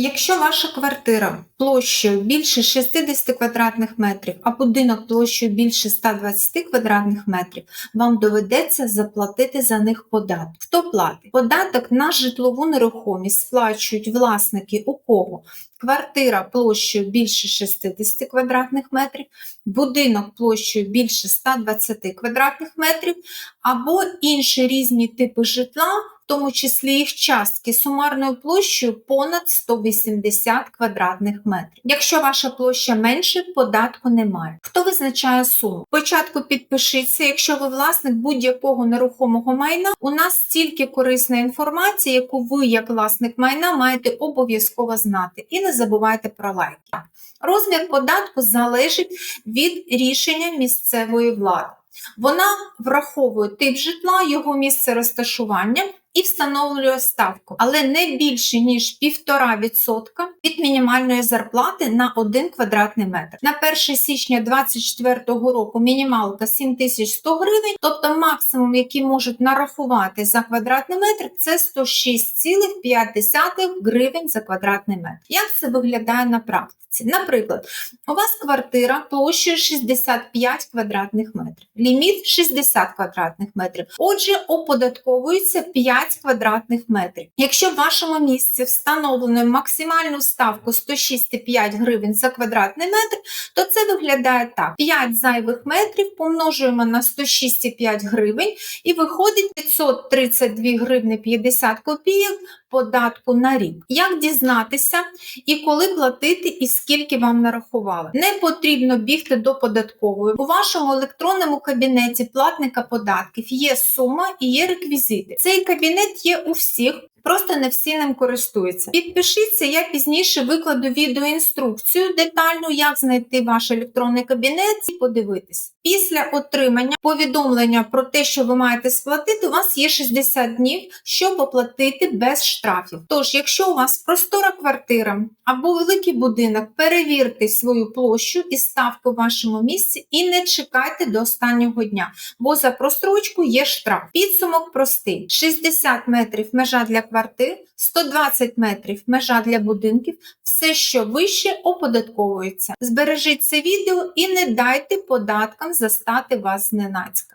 Якщо ваша квартира площею більше 60 квадратних метрів, а будинок площею більше 120 квадратних метрів, вам доведеться заплатити за них податок. Хто платить? Податок на житлову нерухомість сплачують власники у кого? Квартира площею більше 60 квадратних метрів, будинок площею більше 120 квадратних метрів, або інші різні типи житла, тому числі їх частки сумарною площею понад 180 квадратних метрів. Якщо ваша площа менше, податку немає. Хто визначає суму? Спочатку підпишіться, якщо ви власник будь-якого нерухомого майна, у нас стільки корисної інформації, яку ви, як власник майна, маєте обов'язково знати. І не забувайте про лайки. Розмір податку залежить від рішення місцевої влади. Вона враховує тип житла, його місце розташування і встановлює ставку, але не більше ніж 1,5% від мінімальної зарплати на 1 квадратний метр. На 1 січня 2024 року мінімалка 7100 гривень, тобто максимум, який можуть нарахувати за квадратний метр, це 106,5 гривень за квадратний метр. Як це виглядає на практиці? Наприклад, у вас квартира площею 65 квадратних метрів, ліміт 60 квадратних метрів. Отже, оподатковується 5 квадратних метрів. Якщо в вашому місці встановлено максимальну ставку 106,5 гривень за квадратний метр, то це виглядає так: 5 зайвих метрів помножуємо на 106,5 гривень і виходить 532 гривни 50 копійок податку на рік. Як дізнатися і коли платити, і скільки вам нарахували? Не потрібно бігти до податкової. У вашому електронному кабінеті платника податків є сума і є реквізити. Цей кабінет є у всіх. Просто не всі ним користуються. Підпишіться, я пізніше викладу відеоінструкцію детальну, як знайти ваш електронний кабінет і подивитись. Після отримання повідомлення про те, що ви маєте сплатити, у вас є 60 днів, щоб оплатити без штрафів. Тож, якщо у вас простора квартира або великий будинок, перевірте свою площу і ставку в вашому місці і не чекайте до останнього дня, бо за прострочку є штраф. Підсумок простий: 60 метрів межа для квартир, 120 метрів межа для будинків, все, що вище, оподатковується. Збережіть це відео і не дайте податкам застати вас зненацька.